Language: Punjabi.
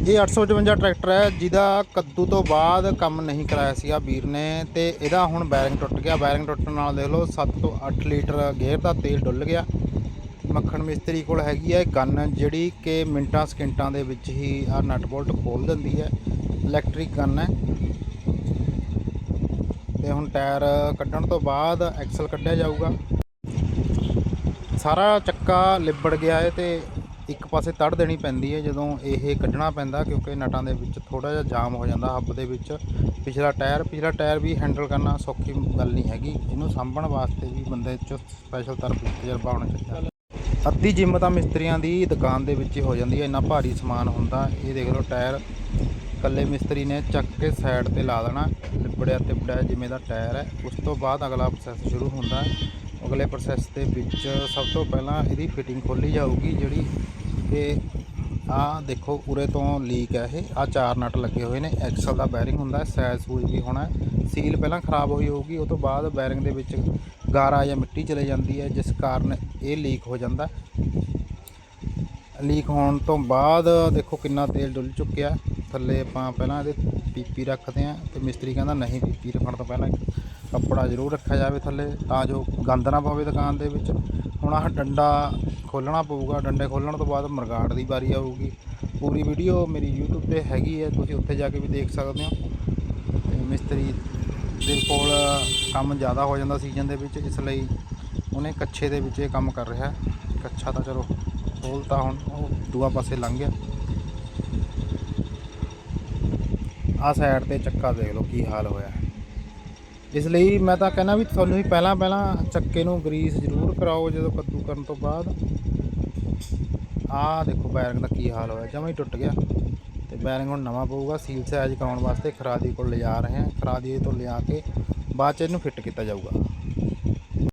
ਇਹ 855 ਟਰੈਕਟਰ ਹੈ, ਜਿਹਦਾ ਕੱਦੂ ਤੋਂ ਬਾਅਦ ਕੰਮ ਨਹੀਂ ਕਰਾਇਆ ਸੀਗਾ ਵੀਰ ਨੇ ਤੇ ਇਹਦਾ ਹੁਣ ਬੈਰਿੰਗ ਟੁੱਟ ਗਿਆ। ਬੈਰਿੰਗ ਟੁੱਟਣ ਨਾਲ ਦੇਖ ਲਓ 7 ਤੋਂ 8 ਲੀਟਰ ਗੇਅਰ ਦਾ ਤੇਲ ਡੁੱਲ ਗਿਆ। ਮੱਖਣ ਮਿਸਤਰੀ ਕੋਲ ਹੈਗੀ ਹੈ ਗਨ, ਜਿਹੜੀ ਕਿ ਮਿੰਟਾਂ ਸਕਿੰਟਾਂ ਦੇ ਵਿੱਚ ਹੀ ਆ ਨਟ ਬੋਲਟ ਖੋਲ ਦਿੰਦੀ ਹੈ। ਇਲੈਕਟ੍ਰਿਕ ਗਨ ਹੈ। ਤੇ ਹੁਣ ਟਾਇਰ ਕੱਢਣ ਤੋਂ ਬਾਅਦ ਐਕਸਲ ਕੱਢਿਆ ਜਾਊਗਾ। ਸਾਰਾ ਚੱਕਾ ਲਿਬੜ ਗਿਆ ਹੈ ਤੇ ਇੱਕ ਪਾਸੇ ਤੜ ਦੇਣੀ ਪੈਂਦੀ ਹੈ ਜਦੋਂ ਇਹ ਕੱਢਣਾ ਪੈਂਦਾ ਕਿਉਂਕਿ ਨਟਾਂ ਦੇ ਵਿੱਚ ਥੋੜਾ ਜਿਹਾ ਜਾਮ ਹੋ ਜਾਂਦਾ ਹੱਬ ਦੇ ਵਿੱਚ। ਪਿਛਲਾ ਟਾਇਰ ਪਿਛਲਾ ਟਾਇਰ ਵੀ ਹੈਂਡਲ ਕਰਨਾ ਸੌਖੀ ਗੱਲ ਨਹੀਂ ਹੈਗੀ। ਇਹਨੂੰ ਸਾਂਭਣ ਵਾਸਤੇ ਵੀ ਬੰਦੇ 'ਚ ਸਪੈਸ਼ਲ ਤਰਫ ਤਜਰਬਾ ਹੋਣਾ ਚਾਹੀਦਾ। ਅੱਧੀ ਜਿੰਮ ਤਾਂ ਮਿਸਤਰੀਆਂ ਦੀ ਦੁਕਾਨ ਦੇ ਵਿੱਚ ਹੀ ਹੋ ਜਾਂਦੀ ਹੈ। ਇੰਨਾ ਭਾਰੀ ਸਮਾਨ ਹੁੰਦਾ, ਇਹ ਦੇਖ ਲਓ ਟਾਇਰ। ਇਕੱਲੇ ਮਿਸਤਰੀ ਨੇ ਚੱਕ ਕੇ ਸਾਈਡ ਤੇ ਲਾ ਦੇਣਾ, ਲਿਬੜਿਆ ਤਿਬੜਿਆ ਜਿਵੇਂ ਦਾ ਟਾਇਰ ਹੈ। ਉਸ ਤੋਂ ਬਾਅਦ ਅਗਲਾ ਪ੍ਰੋਸੈਸ ਸ਼ੁਰੂ ਹੁੰਦਾ। ਹੈ ਅਗਲੇ ਪ੍ਰੋਸੈਸ ਦੇ ਵਿੱਚ ਸਭ ਤੋਂ ਪਹਿਲਾਂ ਇਹਦੀ ਫਿਟਿੰਗ ਖੋਲੀ ਜਾਊਗੀ, ਜਿਹੜੀ ਕਿ ਆਹ ਦੇਖੋ ਉਰੇ ਤੋਂ ਲੀਕ ਹੈ ਇਹ। ਆ ਚਾਰ ਨਟ ਲੱਗੇ ਹੋਏ ਨੇ। ਐਕਸਲ ਦਾ ਬੈਰਿੰਗ ਹੁੰਦਾ ਹੈ ਸਾਈਜ਼ ਸੂਜ ਵੀ ਹੋਣਾ ਸੀਲ ਪਹਿਲਾਂ ਖਰਾਬ ਹੋਈ ਹੋਊਗੀ, ਉਹ ਤੋਂ ਬਾਅਦ ਬੈਰਿੰਗ ਦੇ ਵਿੱਚ ਗਾਰਾ ਜਾਂ ਮਿੱਟੀ ਚਲੇ ਜਾਂਦੀ ਹੈ, ਜਿਸ ਕਾਰਨ ਇਹ ਲੀਕ ਹੋ ਜਾਂਦਾ ਲੀਕ ਹੋਣ ਤੋਂ ਬਾਅਦ ਦੇਖੋ ਕਿੰਨਾ ਤੇਲ ਡੁੱਲ ਚੁੱਕਿਆ ਥੱਲੇ ਆਪਾਂ ਪਹਿਲਾਂ ਇਹਦੇ ਪੀਪੀ ਰੱਖਦੇ ਆਂ ਤੇ ਮਿਸਤਰੀ ਕਹਿੰਦਾ ਨਹੀਂ ਪੀਪੀ ਰੱਖਣ ਤੋਂ ਪਹਿਲਾਂ ਕੱਪੜਾ ਜ਼ਰੂਰ ਰੱਖਿਆ ਜਾਵੇ ਥੱਲੇ, ਤਾਂ ਜੋ ਗੰਦ ਨਾ ਪਵੇ ਦੁਕਾਨ ਦੇ ਵਿੱਚ। ਹੁਣ ਆਹ ਡੰਡਾ ਖੋਲਣਾ ਪਊਗਾ, ਡੰਡੇ ਖੋਲਣ ਤੋਂ ਬਾਅਦ ਮਰਗਾੜ ਦੀ ਵਾਰੀ ਆਊਗੀ। ਪੂਰੀ ਵੀਡੀਓ ਮੇਰੀ YouTube ਤੇ ਹੈਗੀ ਹੈ, ਤੁਸੀਂ ਉੱਥੇ ਜਾ ਕੇ ਵੀ ਦੇਖ ਸਕਦੇ ਹੋ। ਤੇ ਮਿਸਤਰੀ ਦੇ ਕੋਲ ਕੰਮ ਜ਼ਿਆਦਾ ਹੋ ਜਾਂਦਾ ਸੀਜ਼ਨ ਦੇ ਵਿੱਚ ਇਸ ਲਈ ਉਹਨੇ ਕੱਛੇ ਦੇ ਵਿੱਚ ਇਹ ਕੰਮ ਕਰ ਰਿਹਾ। ਕੱਛਾ ਤਾਂ ਚਲੋ ਖੋਲਤਾ ਹੁਣ, ਉਹ ਦੂਆ ਪਾਸੇ ਲੰਘ ਗਿਆ। ਆ ਸਾਈਡ ਤੇ ਚੱਕਾ ਦੇਖ ਲਓ ਕੀ ਹਾਲ ਹੋਇਆ। ਇਸ ਲਈ ਮੈਂ ਤਾਂ ਕਹਿੰਦਾ ਵੀ ਤੁਹਾਨੂੰ ਹੀ ਪਹਿਲਾਂ ਪਹਿਲਾਂ ਚੱਕੇ ਨੂੰ ਗਰੀਸ ਜ਼ਰੂਰ ਕਰਾਓ ਜਦੋਂ ਕੱਦੂ ਕਰਨ ਤੋਂ ਬਾਅਦ। ਆਹ ਦੇਖੋ ਬੈਰਿੰਗ ਦਾ ਕੀ ਹਾਲ ਹੋਇਆ, ਜਮਾਂ ਹੀ ਟੁੱਟ ਗਿਆ। ਤੇ ਬੈਰਿੰਗ ਹੁਣ ਨਵਾਂ ਪਊਗਾ, ਸੀਲ ਸਾਈਜ਼ ਕਰਾਉਣ ਵਾਸਤੇ ਖਰਾਦੀ ਕੋਲ ਲਿਜਾ ਰਹੇ ਹਾਂ। ਖਰਾਦੀ ਤੋਂ ਲਿਆ ਕੇ ਬਾਅਦ ਚ ਇਹਨੂੰ ਫਿੱਟ ਕੀਤਾ ਜਾਊਗਾ।